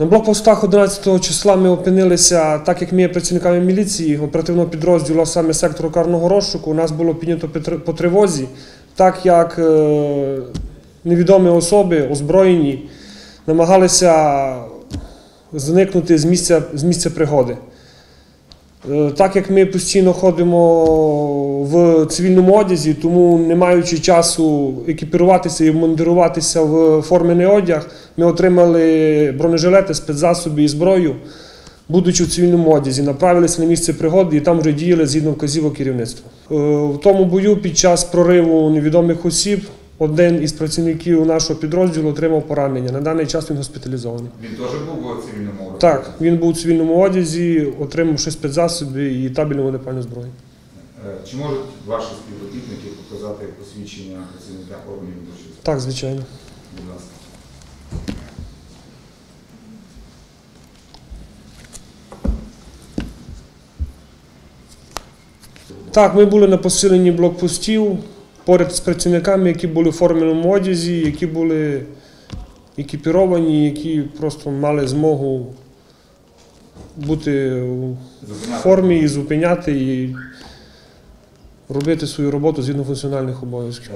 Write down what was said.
На блокпостах 11 числа ми опинилися, так як ми є працівниками міліції, оперативного підрозділу, саме сектору карного розшуку, у нас було піднято по тривозі, так як е, невідомі особи, озброєні, намагалися зникнути з місця, з місця пригоди. Е, Так як ми постійно ходимо в цивільному одязі, тому не маючи часу екіпіруватися і вмундируватися в формений одяг, ми отримали бронежилети, спецзасоби і зброю, будучи в цивільному одязі, направилися на місце пригоди і там вже діяли згідно вказівок керівництва. Е, В тому бою під час прориву невідомих осіб один із працівників нашого підрозділу отримав поранення. На даний час він госпіталізований. Він теж був у цивільному одязі? Так, він був у цивільному одязі, отримавши спецзасоби і табельну вогнепальну зброю. Е, Чи можуть ваші співробітники показати посвідчення працівника органів внутрішніх? Так, звичайно. Будь ласка. Так, ми були на посиленні блокпостів поряд з працівниками, які були в форменому одязі, які були екіпіровані, які просто мали змогу бути в формі і зупиняти і робити свою роботу згідно функціональних обов'язків.